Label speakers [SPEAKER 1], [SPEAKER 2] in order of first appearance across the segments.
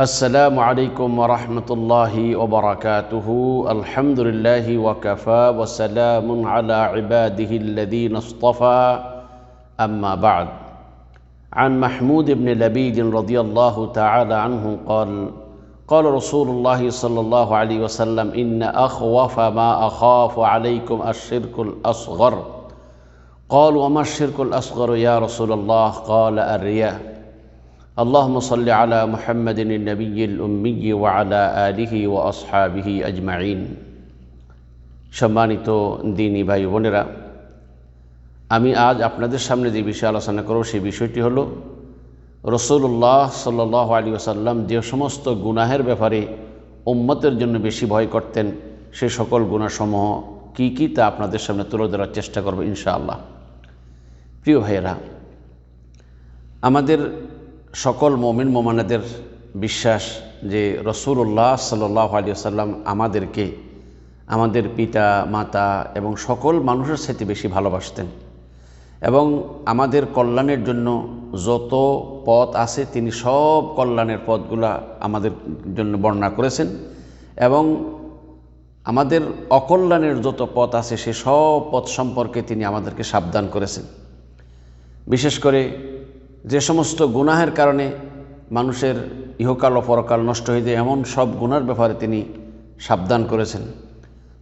[SPEAKER 1] السلام عليكم ورحمة الله وبركاته. الحمد لله وكفى وسلام على عباده الذين اصطفى. أما بعد عن محمود بن لبيد رضي الله تعالى عنه قال قال رسول الله صلى الله عليه وسلم إن أخوف ما أخاف عليكم الشرك الأصغر. قال وما الشرك الأصغر يا رسول الله؟ قال الرياء. اللهم صل على محمد النبي الأمي وعلى آله وأصحابه أجمعين সম্মানিত দিনী ভাই বোনেরা আমি আজ আপনাদের সামনে যে বিষয়ে আলোচনা করব সেই বিষয়টি হলো রসুল্লাহ সাল্লাহ আলী আসাল্লাম যে সমস্ত গুনাহের ব্যাপারে উম্মতের জন্য বেশি ভয় করতেন সে সকল গুণাসমূহ কি কি তা আপনাদের সামনে তুলে ধরার চেষ্টা করব ইনশাআল্লাহ প্রিয় ভাইয়েরা আমাদের সকল মমিন মোমানাদের বিশ্বাস যে রসুল্লাহ সাল্লাহ আলী আসাল্লাম আমাদেরকে, আমাদের পিতা, মাতা এবং সকল মানুষের সাথে বেশি ভালোবাসতেন। এবং আমাদের কল্যাণের জন্য যত পথ আছে, তিনি সব কল্যাণের পথগুলা আমাদের জন্য বর্ণনা করেছেন। এবং আমাদের অকল্যাণের যত পথ আছে, সে সব পথ সম্পর্কে তিনি আমাদেরকে সাবধান করেছেন। বিশেষ করে যে সমস্ত গুনাহের কারণে মানুষের ইহকাল ও পরকাল নষ্ট হয়ে যায়, এমন সব গুনার ব্যাপারে তিনি সাবধান করেছেন।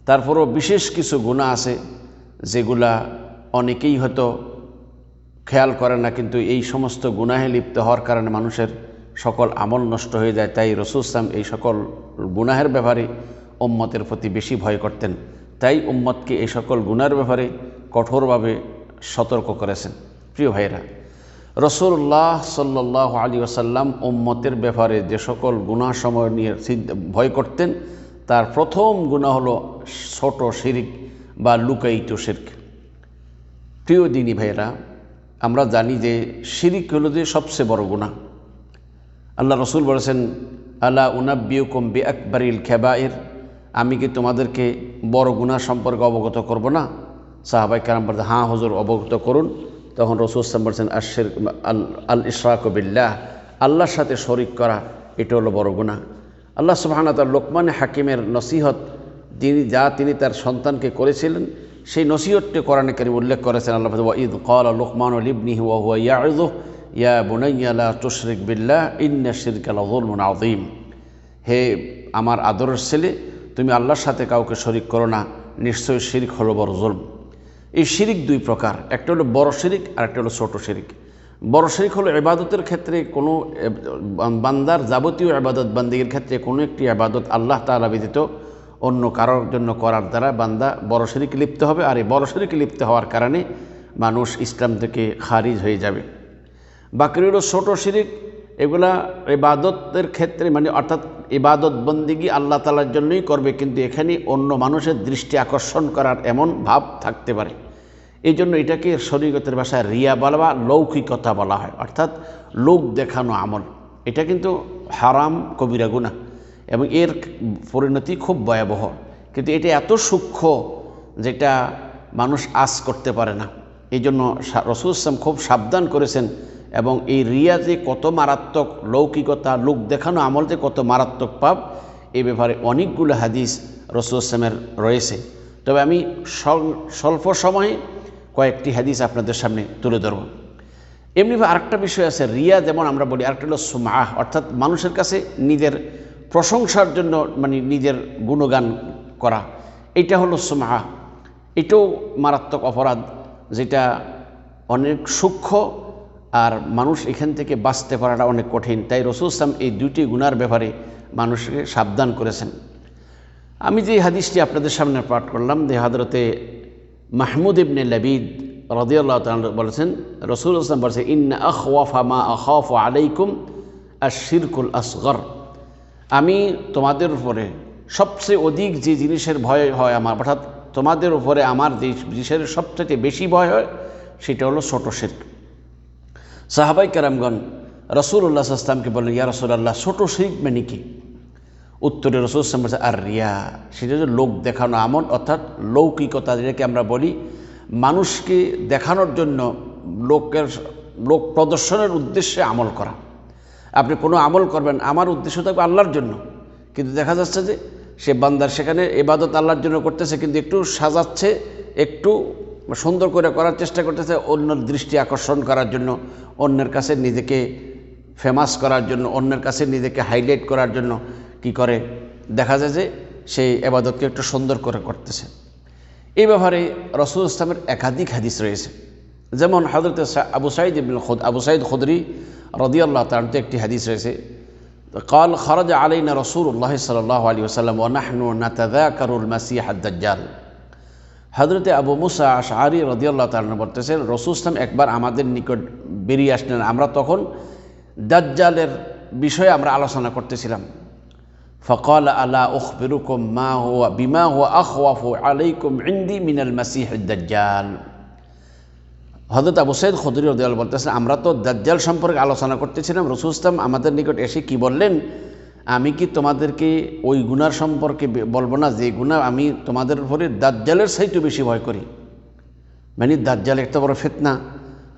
[SPEAKER 1] তারপরও বিশেষ কিছু গুণা আছে যেগুলা অনেকেই হয়তো খেয়াল করে না, কিন্তু এই সমস্ত গুনাহে লিপ্ত হওয়ার কারণে মানুষের সকল আমল নষ্ট হয়ে যায়। তাই রসুলাম এই সকল গুনাহের ব্যাপারে উম্মতের প্রতি বেশি ভয় করতেন। তাই উম্মতকে এই সকল গুনার ব্যাপারে কঠোরভাবে সতর্ক করেছেন। প্রিয় ভাইরা রসুল্লাহ সাল্লাহ আলী আসাল্লাম উম্মতের ব্যাপারে যে সকল গুণা সময় নিয়ে ভয় করতেন, তার প্রথম গুণা হলো ছোট শিরিক বা লুকাইটো শির্ক। প্রিয় দিনী ভাইয়েরা, আমরা জানি যে শিরিক হলো যে সবচেয়ে বড় গুণা আল্লাহ রসুল বলেছেন আল্লাহ উনাব্বিউকুম বি আকবরিল খেবায়ের আমি কি তোমাদেরকে বড় গুণা সম্পর্কে অবগত করব না? সাহাবাই কারাম বলতে হাঁ হজুর, অবগত করুন। তখন রসুল ইসলাম বলছেন আশের আল আল ইশরাকবিল্লাহ আল্লাহর সাথে শরিক করা, এটা হলো বড় গুণা আল্লাহ সুবাহানা তার লোকমান হাকিমের নসিহত, তিনি যা তিনি তার সন্তানকে করেছিলেন, সেই নসিহতটি কোরআনে করিম উল্লেখ করেছেন। আল্লাহ ঈদ কল লোকমান ইয়াউযু ইয়া বুনাইয়া লা তুশরিক বিল্লাহ, ইন্না শিরকা লাযুলমুন হে আমার আদরের ছেলে, তুমি আল্লাহর সাথে কাউকে শরিক করো না, নিশ্চয়ই শিরিক হলো বড় জুলম। এই শিরিক দুই প্রকার, একটা হলো বড় শিরিক আর একটা হলো ছোট শিরিক। বড় শিরিক হলো এবাদতের ক্ষেত্রে কোনো বান্দার যাবতীয় আবাদত বান্দিগের ক্ষেত্রে কোনো একটি আবাদত আল্লাহ তালা ব্যতীত অন্য কারোর জন্য করার দ্বারা বান্দা বড় শরিকে লিপ্ত হবে আর এই বড় শরিকে লিপ্ত হওয়ার কারণে মানুষ ইসলাম থেকে খারিজ হয়ে যাবে। বাকি হলো ছোটো শিরিক এগুলা ইবাদতের ক্ষেত্রে মানে অর্থাৎ ইবাদত বন্দিগি আল্লাহ তালার জন্যই করবে, কিন্তু এখানে অন্য মানুষের দৃষ্টি আকর্ষণ করার এমন ভাব থাকতে পারে। এই জন্য এটাকে শরীরগতের ভাষায় রিয়া বলা বা লৌকিকতা বলা হয়, অর্থাৎ লোক দেখানো আমল। এটা কিন্তু হারাম, কবিরা গুণা এবং এর পরিণতি খুব ভয়াবহ। কিন্তু এটা এত সূক্ষ্ম যেটা মানুষ আজ করতে পারে না। এই জন্য রসুল ইসলাম খুব সাবধান করেছেন এবং এই রিয়া যে কত মারাত্মক লৌকিকতা, লোক দেখানো আমল যে কত মারাত্মক পাপ এই ব্যাপারে অনেকগুলো হাদিস রসুল ইসলামের রয়েছে। তবে আমি স্বল্প সময়ে কয়েকটি হাদিস আপনাদের সামনে তুলে ধরব। এমনিভাবে আরেকটা বিষয় আছে, রিয়া যেমন আমরা বলি, আরেকটা হলো সুমাহ অর্থাৎ মানুষের কাছে নিজের প্রশংসার জন্য মানে নিজের গুণগান করা। এটা হলো সুমাহ এটাও মারাত্মক অপরাধ, যেটা অনেক সূক্ষ্ম আর মানুষ এখান থেকে বাঁচতে পারাটা অনেক কঠিন। তাই রসুল ইসলাম এই দুটি গুণার ব্যাপারে মানুষকে সাবধান করেছেন। আমি যে হাদিসটি আপনাদের সামনে পাঠ করলাম, যে হাদরতে মাহমুদ ইবনে লবিদ রদিয়াল্লাহ তাল বলেছেন, রসুল ইসলাম বলেছেন, ইন্না আখওয়াফা মা আখফ আলাইকুম আর শিরকুল আসগর। আমি তোমাদের উপরে সবচেয়ে অধিক যে জিনিসের ভয় হয় আমার, অর্থাৎ তোমাদের উপরে আমার যে জিনিসের সবচেয়ে বেশি ভয় হয়, সেটা হলো ছোট শির্ক। সাহাবাই কারামগণ রসুল্লাহ আসলামকে বললেন, ইয়া রসুল্লাহ ছোটো শিরিক মানে কি? উত্তরে রসুল ইসলাম বলছে আর রিয়া সেটা হচ্ছে লোক দেখানো আমল, অর্থাৎ লৌকিকতা, যেটাকে আমরা বলি। মানুষকে দেখানোর জন্য লোকের, লোক প্রদর্শনের উদ্দেশ্যে আমল করা। আপনি কোনো আমল করবেন, আমার উদ্দেশ্য থাকবে আল্লাহর জন্য। কিন্তু দেখা যাচ্ছে যে সে বান্দার সেখানে এবাদত আল্লাহর জন্য করতেছে, কিন্তু একটু সাজাচ্ছে, একটু সুন্দর করে করার চেষ্টা করতেছে অন্য দৃষ্টি আকর্ষণ করার জন্য অন্যের কাছে নিজেকে ফেমাস করার জন্য অন্যের কাছে নিজেকে হাইলাইট করার জন্য কি করে দেখা যায় যে সেই এবাদতকে একটু সুন্দর করে করতেছে এই ব্যাপারে রসুল ইসলামের একাধিক হাদিস রয়েছে যেমন হজরত আবু সাইদ ইবনুল খুদ আবু সাইদ খুদরি রদিয়াল্লাহ তার একটি হাদিস রয়েছে قال خرج علينا رسول الله صلى الله عليه وسلم ونحن نتذاكر المسيح الدجال হজরতে আবু মুসা আশারি রদিয়াল্লাহ তালন বলতেছেন, রসুল ইসলাম একবার আমাদের নিকট বেরিয়ে আসলেন। আমরা তখন দাজ্জালের বিষয়ে আমরা আলোচনা করতেছিলাম। ফকল আলা উখবিরুকুম মা হুয়া বিমা হুয়া আখওয়াফু আলাইকুম ইন্দি মিনাল মাসিহ দাজ্জাল। হজরত আবু সৈদ খদরি রদিয়াল বলতেছেন, আমরা তো দাজ্জাল সম্পর্কে আলোচনা করতেছিলাম। রসুল ইসলাম আমাদের নিকট এসে কি বললেন? আমি কি তোমাদেরকে ওই গুনার সম্পর্কে বলব না? যে গুণা আমি তোমাদের উপরে দাজ্জালের সাইতে বেশি ভয় করি। মানে দাজ্জাল একটা বড় ফেতনা।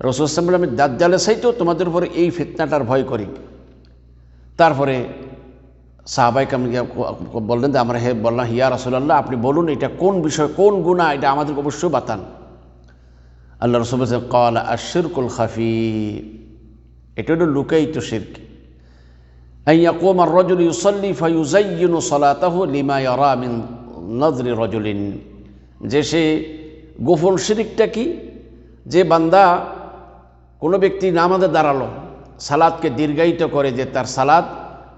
[SPEAKER 1] রসুল ইসলাম বলে আমি দাজ্জালের সাইতেও তোমাদের উপরে এই ফেতনাটার ভয় করি। তারপরে সাহাবাই কাম বললেন যে, আমরা হে বললাম হিয়া রসুল্লাহ আপনি বলুন এটা কোন বিষয়, কোন গুণা এটা আমাদেরকে অবশ্যই বাতান আল্লাহ রসুল কল আশিরকুল খাফি। এটা হলো লুকাইত শির্ক। আইয়াকুমার রজুল ইউসল্লি ফাইউজাইনু সলাতাহ লিমা ইয়ারামিন নজরি রজুলিন যে সে গোপন শিরিকটা কি? যে বান্দা কোনো ব্যক্তি নামাজে দাঁড়াল, সালাদকে দীর্ঘায়িত করে যে তার সালাদ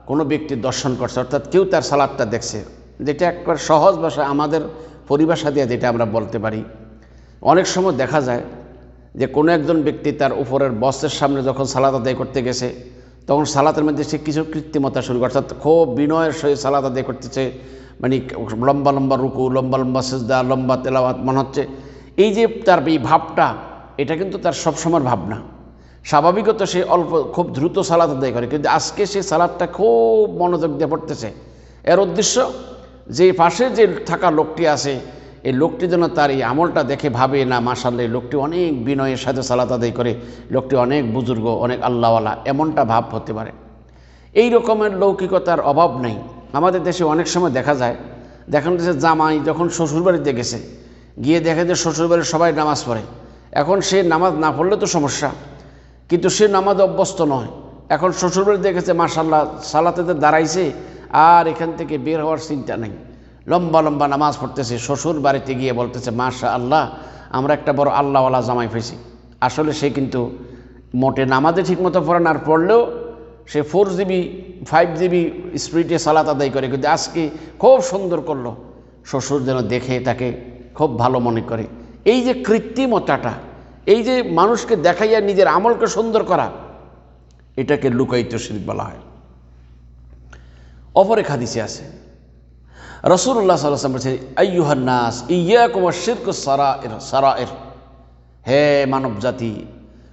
[SPEAKER 1] কোনো ব্যক্তি দর্শন করছে, অর্থাৎ কেউ তার সালাদটা দেখছে। যেটা একবার সহজ ভাষা আমাদের পরিভাষা দিয়ে যেটা আমরা বলতে পারি। অনেক সময় দেখা যায় যে কোনো একজন ব্যক্তি তার উপরের বসের সামনে যখন সালাদ আদায় করতে গেছে তখন সালাতের মধ্যে সে কিছু কৃত্রিমতা শুরু করে অর্থাৎ খুব বিনয়ের সহিত সালাদ আদায় করতেছে। মানে লম্বা লম্বা রুকু, লম্বা লম্বা সেজদা, লম্বা তেলাওয়াত মনে হচ্ছে। এই যে তার এই ভাবটা, এটা কিন্তু তার সবসময়ের ভাবনা। স্বাভাবিকত সে অল্প, খুব দ্রুত সালাদ আদায় করে। কিন্তু আজকে সে সালাদটা খুব মনোযোগ দিয়ে পড়তেছে। এর উদ্দেশ্য, যে পাশে যে থাকা লোকটি আছে এই লোকটি যেন তার এই আমলটা দেখে ভাবে, না মাসাল্লাহ এই লোকটি অনেক বিনয়ের সাথে সালাত আদায় করে, লোকটি অনেক বুজুর্গ, অনেক আল্লাহওয়ালা, এমনটা ভাব হতে পারে। এই রকমের লৌকিকতার অভাব নেই। আমাদের দেশে অনেক সময় দেখা যায় দেখানো যাচ্ছে জামাই যখন শ্বশুরবাড়িতে গেছে, গিয়ে দেখে যে শ্বশুরবাড়ির সবাই নামাজ পড়ে। এখন সে নামাজ না পড়লে তো সমস্যা, কিন্তু সে নামাজ অভ্যস্ত নয়। এখন শ্বশুরবাড়ি দেখেছে মাসাল্লাহ সালাতে দাঁড়াইছে, আর এখান থেকে বের হওয়ার চিন্তা নেই। লম্বা লম্বা নামাজ পড়তেছে, শ্বশুর বাড়িতে গিয়ে বলতেছে মাশা আল্লাহ আমরা একটা বড় আল্লাহওয়ালা জামাই পেয়েছি আসলে সে কিন্তু মোটে নামাজে ঠিকমতো পড়ে আর পড়লেও সে ফোর জিবি ফাইভ জিবি স্পিডে সালাত আদায় করে। কিন্তু আজকে খুব সুন্দর করল। শ্বশুর যেন দেখে, তাকে খুব ভালো মনে করে। এই যে কৃত্রিমতাটা, এই যে মানুষকে দেখাইয়া নিজের আমলকে সুন্দর করা, এটাকে লুকায়িত শিল্প বলা হয়। অপরে খাদিসে আছে। রসুল্লাহ সাল্লাম বলছে আইয়ুহান্নাস ইয়া কুমার শির্ক সারায়ের সারায়ের হে মানব জাতি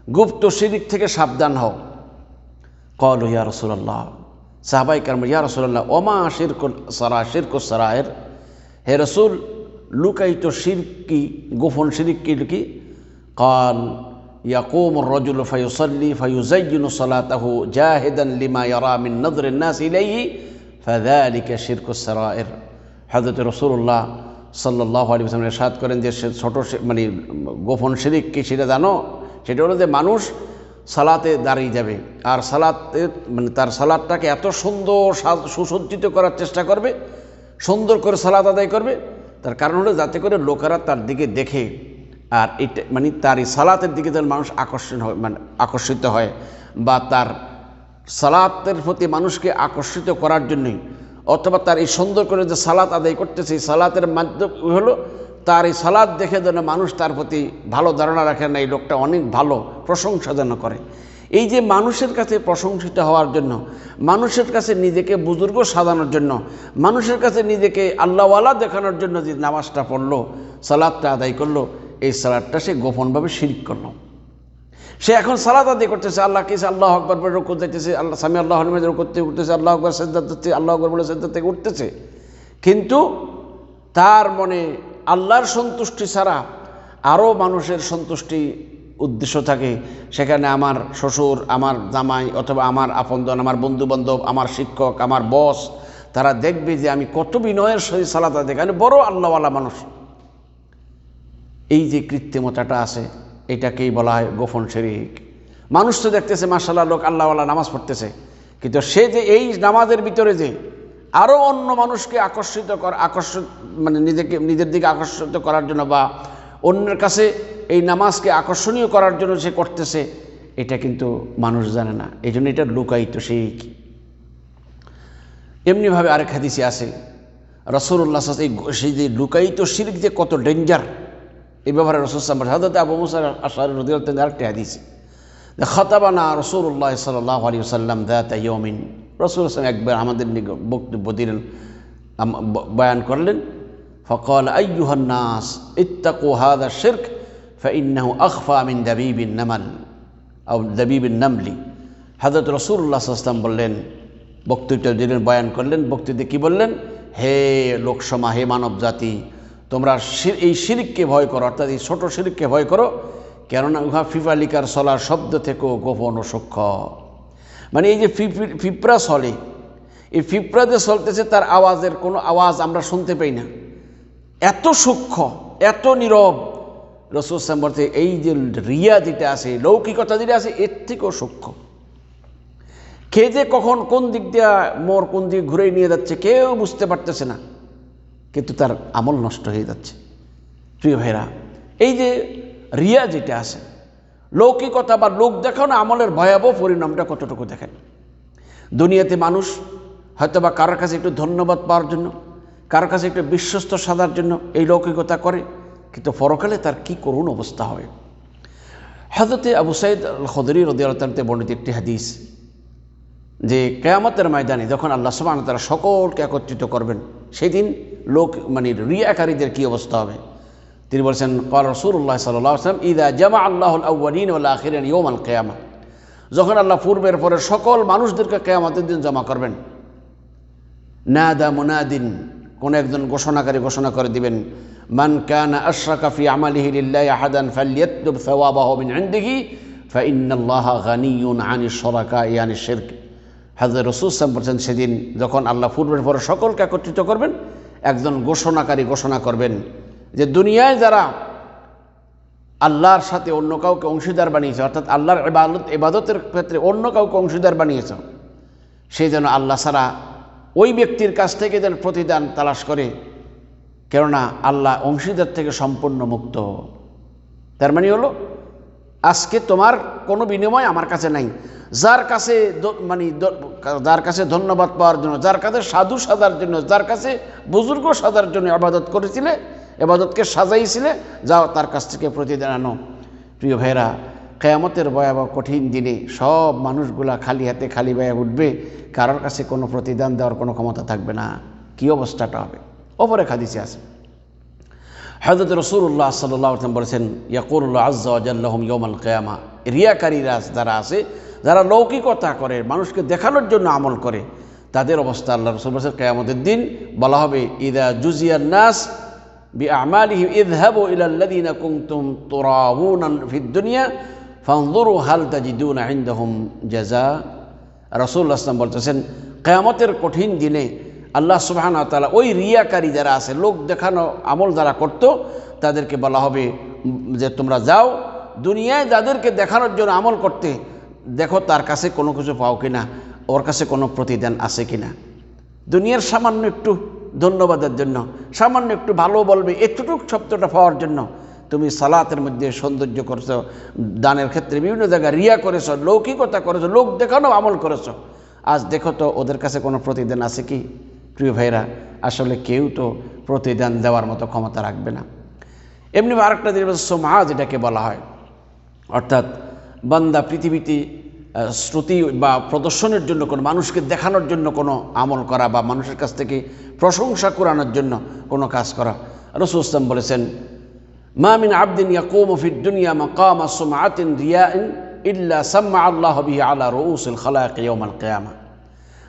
[SPEAKER 1] গুপ্ত শিরিক থেকে সাবধান হও কল ইয়া রসুল্লাহ সাহাবাই কারম ইয়া রসুল্লাহ ওমা শিরকুল সারা শিরক সারায়ের হে রসুল লুকাইত শিরকি গোপন শিরিক কি লুকি قال يقوم الرجل فيصلي فيزين صلاته جاهدا لما يرى من نظر الناس إليه فذلك شرك السرائر হজরত রসুল্লাহ সাল্লাহ আলী আসলাম এরশাদ করেন যে সে ছোটো মানে গোপন শিরিক কি সেটা জানো? সেটা হলো যে মানুষ সালাতে দাঁড়িয়ে যাবে। আর সালাতে মানে তার সালাদটাকে এত সুন্দর সুসজ্জিত করার চেষ্টা করবে, সুন্দর করে সালাদ আদায় করবে, তার কারণ হলো যাতে করে লোকেরা তার দিকে দেখে। আর এটা মানে তার এই সালাতের দিকে যেন মানুষ আকর্ষণ হয় মানে আকর্ষিত হয়, বা তার সালাতের প্রতি মানুষকে আকর্ষিত করার জন্যই অথবা তার এই সুন্দর করে যে সালাত আদায় করতেছে, এই সালাতের মাধ্যম হলো তার এই সালাদ দেখে যেন মানুষ তার প্রতি ভালো ধারণা রাখে না, এই লোকটা অনেক ভালো প্রশংসা যেন করে। এই যে মানুষের কাছে প্রশংসিত হওয়ার জন্য, মানুষের কাছে নিজেকে বুজুর্গ সাজানোর জন্য, মানুষের কাছে নিজেকে আল্লাহওয়ালা দেখানোর জন্য যে নামাজটা পড়ল সালাদটা আদায় করল, এই সালাদটা সে গোপনভাবে শিরিক করল। সে এখন সালাদ আদি করতেছে, আল্লাহ কিসে আল্লাহ আকবর বলে রুকু দিতেছে, আল্লাহ স্বামী আল্লাহ হনুমেদ করতে উঠতেছে, আল্লাহ আকবর সেদ্দার দিচ্ছে আল্লাহ আকবর বলে সেদ্দার থেকে উঠতেছে। কিন্তু তার মনে আল্লাহর সন্তুষ্টি ছাড়া আরও মানুষের সন্তুষ্টি উদ্দেশ্য থাকে। সেখানে আমার শ্বশুর, আমার জামাই অথবা আমার আপনজন, আমার বন্ধুবান্ধব, আমার শিক্ষক, আমার বস, তারা দেখবে যে আমি কত বিনয়ের সহিত সালাত আদায় বড় আল্লাহওয়ালা মানুষ। এই যে কৃত্রিমতাটা আছে এটাকেই বলা হয় গোপন শরিক। মানুষ তো দেখতেছে মার্শাল্লাহ লোক আল্লাহওয়ালা নামাজ পড়তেছে। কিন্তু সে যে এই নামাজের ভিতরে যে আরও অন্য মানুষকে আকর্ষিত কর আকর্ষিত মানে নিজেকে, নিজের দিকে আকর্ষিত করার জন্য বা অন্যের কাছে এই নামাজকে আকর্ষণীয় করার জন্য সে করতেছে, এটা কিন্তু মানুষ জানে না। এই জন্য এটা লুকায়িত শিখ এমনিভাবে আরেক হাদিসে আছে রসুল্লাহ এই সেই যে লুকায়িত শিরিক যে কত ডেঞ্জার এই ব্যাপারে রসুল সাম্বার হাজরত আবু মুসার আসার রদিউল আরেকটি হাদিস খতাবানা রসুল্লাহ সাল্লাহ আলী সাল্লাম দাতা ইয়মিন রসুল আসলাম একবার আমাদের নিকট বক্তব্য দিলেন আম- ব- বয়ান করলেন ফকল আইয়ুহান্নাস ইত্তাকু হাদা শিরক فإنه أخفى من دبيب النمل أو دبيب النمل হজরত রসুল্লাহ আসলাম বললেন বক্তব্য দিলেন বয়ান করলেন বক্তব্যে কি বললেন হে লোকসমা হে মানব জাতি তোমরা এই ভয় করো, অর্থাৎ এই ছোটো শিরিককে ভয় করো, কেননা উহা ফিফালিকার সলার শব্দ থেকেও গোপন ও সূক্ষ্ম। মানে এই যে ফিপড়া চলে এই ফিপড়া যে চলতেছে তার আওয়াজের কোনো আওয়াজ আমরা শুনতে পাই না। এত সূক্ষ্ম, এত নীরব, রসুল সাম বলতে এই যে রিয়া যেটা আছে, লৌকিকতা যেটা আছে, এর থেকেও সূক্ষ্ম। কে যে কখন কোন দিক দিয়ে মোর কোন দিকে ঘুরে নিয়ে যাচ্ছে, কেউ বুঝতে পারতেছে না। কিন্তু তার আমল নষ্ট হয়ে যাচ্ছে। প্রিয় ভাইরা এই যে রিয়া যেটা আছে, লৌকিকতা বা লোক দেখানো আমলের ভয়াবহ পরিণামটা কতটুকু দেখেন দুনিয়াতে মানুষ হয়তো বা কারোর কাছে একটু ধন্যবাদ পাওয়ার জন্য, কারোর কাছে একটু বিশ্বস্ত সাজার জন্য এই লৌকিকতা করে, কিন্তু পরকালে তার কি করুণ অবস্থা হবে হজরতে আবু সাইদ আল খদরি রদিয়ালতে বর্ণিত একটি হাদিস, যে কেয়ামতের ময়দানে যখন আল্লাহ সুবাহ তারা সকলকে একত্রিত করবেন সেদিন লোক মানে রিয়াকারীদের কি অবস্থা হবে? তিনি বলছেন কল রসুল্লাহ সাল্লাম ইদা জামা আল্লাহ আউ্বালিন আখিরেন ইয়ম আল কেয়ামা। যখন আল্লাহ পূর্বের পরে সকল মানুষদেরকে কেয়ামতের দিন জমা করবেন, নাদা মুনাদিন, কোন একজন ঘোষণাকারী ঘোষণা করে দিবেন, মান কানা আশরাকা ফি আমালিহি লিল্লাহি আহাদান ফালইয়াতলুব সাওয়াবাহু মিন ইনদিহি ফাইন্নাল্লাহা গানিয়ুন আনি শরাকা ইয়ানি শিরক। হাজর রসুল সাম বলছেন সেদিন যখন আল্লাহ পূর্বের পরে সকলকে একত্রিত করবেন, একজন ঘোষণাকারী ঘোষণা করবেন যে দুনিয়ায় যারা আল্লাহর সাথে অন্য কাউকে অংশীদার বানিয়েছে, অর্থাৎ আল্লাহর ইবাদত, ইবাদতের ক্ষেত্রে অন্য কাউকে অংশীদার বানিয়েছে সেই যেন আল্লাহ ছাড়া ওই ব্যক্তির কাছ থেকে যেন প্রতিদান তালাশ করে। কেননা আল্লাহ অংশীদার থেকে সম্পূর্ণ মুক্ত। তার মানে হলো আজকে তোমার কোনো বিনিময় আমার কাছে নাই। যার কাছে মানে যার কাছে ধন্যবাদ পাওয়ার জন্য, যার কাছে সাধু সাজার জন্য, যার কাছে বুজুর্গ সাজার জন্য আবাদত করেছিলে এবাদতকে সাজাইছিলে, যাও তার কাছ থেকে প্রতিদান আনো। প্রিয় ভাইরা কেয়ামতের ভয়াবহ কঠিন দিনে সব মানুষগুলা খালি হাতে খালি বায়া উঠবে, কারোর কাছে কোনো প্রতিদান দেওয়ার কোনো ক্ষমতা থাকবে না। কি অবস্থাটা হবে? ওপরে খাদিসে আছে। হজরত রসুল্লাহ সাল্লাহ বলেছেন ইয়াকুরুল্লাহ আজ্লাহম ইয়মাল কেয়ামা। রিয়াকারীরা যারা আছে, যারা লৌকিকতা করে, মানুষকে দেখানোর জন্য আমল করে, তাদের অবস্থা আল্লাহ রসুল বলছেন, কেয়ামতের দিন বলা হবে, ইদা জুজিয়ার নাস বি আমালিহি ইদহাবু ইলাল্লাযিনা কুনতুম তুরাউনা ফিদ দুনিয়া ফানজুরু হাল তাজিদুনা ইনদাহুম জাযা রাসূলুল্লাহ সাল্লাম বলতেছেন, কেয়ামতের কঠিন দিনে আল্লাহ সুবহান তালা ওই রিয়াকারী যারা আছে, লোক দেখানো, আমল যারা করতো, তাদেরকে বলা হবে যে তোমরা যাও, দুনিয়ায় যাদেরকে দেখানোর জন্য আমল করতে, দেখো তার কাছে কোনো কিছু পাও কিনা, ওর কাছে কোনো প্রতিদান আছে কিনা। দুনিয়ার সামান্য একটু ধন্যবাদের জন্য, সামান্য একটু ভালো বলবে, এতটুকু শব্দটা পাওয়ার জন্য তুমি সালাতের মধ্যে সৌন্দর্য করেছ, দানের ক্ষেত্রে বিভিন্ন জায়গায় রিয়া করেছ, লৌকিকতা করেছ, লোক দেখানো, আমল করেছ। আজ দেখো তো ওদের কাছে কোনো প্রতিদান আছে কি? প্রিয় ভাইরা, আসলে কেউ তো প্রতিদান দেওয়ার মতো ক্ষমতা রাখবে না। এমনি আরেকটা জিনিস সোমা যেটাকে বলা হয়। অর্থাৎ বান্দা পৃথিবীতে শ্রুতি বা প্রদর্শনের জন্য কোনো মানুষকে দেখানোর জন্য কোনো আমল করা বা মানুষের কাছ থেকে প্রশংসা করানোর জন্য কোনো কাজ করা। রসুল ইসলাম বলেছেন মামিন আবদিন ইয়াকুম ফিদ দুনিয়া মাকাম সুমাতিন রিয়াইন ইল্লা সাম্মা আল্লাহ বিহি আলা খালাক ইয়াউমাল কিয়ামা।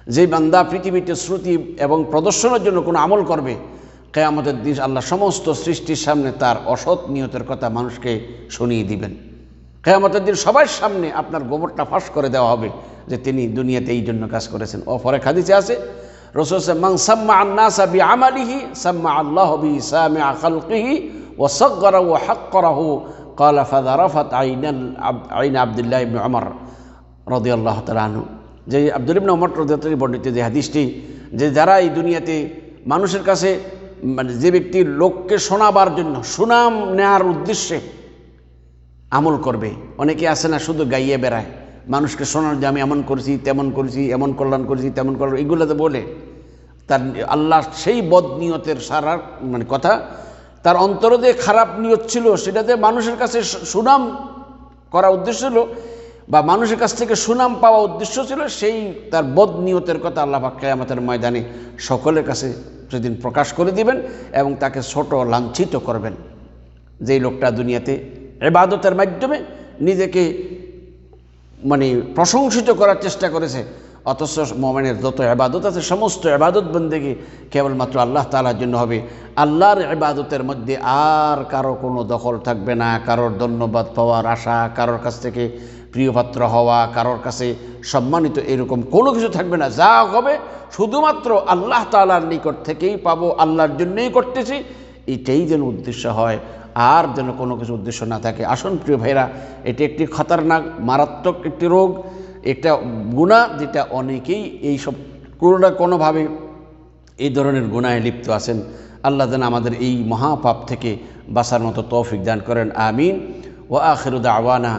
[SPEAKER 1] যে বান্দা পৃথিবীতে শ্রুতি এবং প্রদর্শনের জন্য কোনো আমল করবে, কেয়ামতের দিন আল্লাহ সমস্ত সৃষ্টির সামনে তার অসৎ নিয়তের কথা মানুষকে শুনিয়ে দিবেন। কেয়ামতের দিন সবার সামনে আপনার গোবরটা ফাঁস করে দেওয়া হবে যে তিনি দুনিয়াতে এই জন্য কাজ করেছেন। অফরে খাদিচে আছে, রসুল সাম্মা আল্লাহ বি ও সগরাহ ও হাক্করাহ। কালা আইন যে আব্দুল ইবনে ওমর রদিয়াল্লাহু বর্ণিত যে হাদিসটি, যে যারা এই দুনিয়াতে মানুষের কাছে মানে যে ব্যক্তি লোককে শোনাবার জন্য, সুনাম নেওয়ার উদ্দেশ্যে আমল করবে, অনেকে আসে না শুধু গাইয়ে বেড়ায়, মানুষকে শোনার যে আমি এমন করেছি, তেমন করেছি, এমন কল্যাণ করেছি, তেমন কল্যাণ, এগুলোতে বলে, তার আল্লাহ সেই বদ নিয়তের সারার মানে কথা, তার অন্তরে যে খারাপ নিয়ত ছিল, সেটাতে মানুষের কাছে সুনাম করা উদ্দেশ্য ছিল বা মানুষের কাছ থেকে সুনাম পাওয়া উদ্দেশ্য ছিল সেই তার বদ নিয়তের কথা আল্লাহ কেয়ামতের ময়দানে সকলের কাছে সেদিন প্রকাশ করে দিবেন এবং তাকে ছোট লাঞ্ছিত করবেন। যেই লোকটা দুনিয়াতে এবাদতের মাধ্যমে নিজেকে মানে প্রশংসিত করার চেষ্টা করেছে, অথচ মোমেনের যত এবাদত আছে, সমস্ত এবাদত বন্দেগি কেবলমাত্র আল্লাহ তালার জন্য হবে। আল্লাহর এবাদতের মধ্যে আর কারও কোনো দখল থাকবে না, কারোর ধন্যবাদ পাওয়ার আশা, কারোর কাছ থেকে প্রিয়পাত্র হওয়া, কারোর কাছে সম্মানিত এরকম কোনো কিছু থাকবে না। যা হবে শুধুমাত্র আল্লাহ তালার নিকট থেকেই পাবো, আল্লাহর জন্যই করতেছি। এটাই যেন উদ্দেশ্য হয়। আর যেন কোনো কিছু উদ্দেশ্য না থাকে। আসুন প্রিয় ভাইরা এটি একটি খতরনাক, মারাত্মক একটি রোগ। একটা গুণা যেটা অনেকেই এই সব কোনো না কোনোভাবে এই ধরনের গুণায় লিপ্ত আছেন। আল্লাহ যেন আমাদের এই মহাপাপ থেকে বাঁচার মতো তৌফিক দান করেন। আমিন। ও আখিরুদ আওয়ানা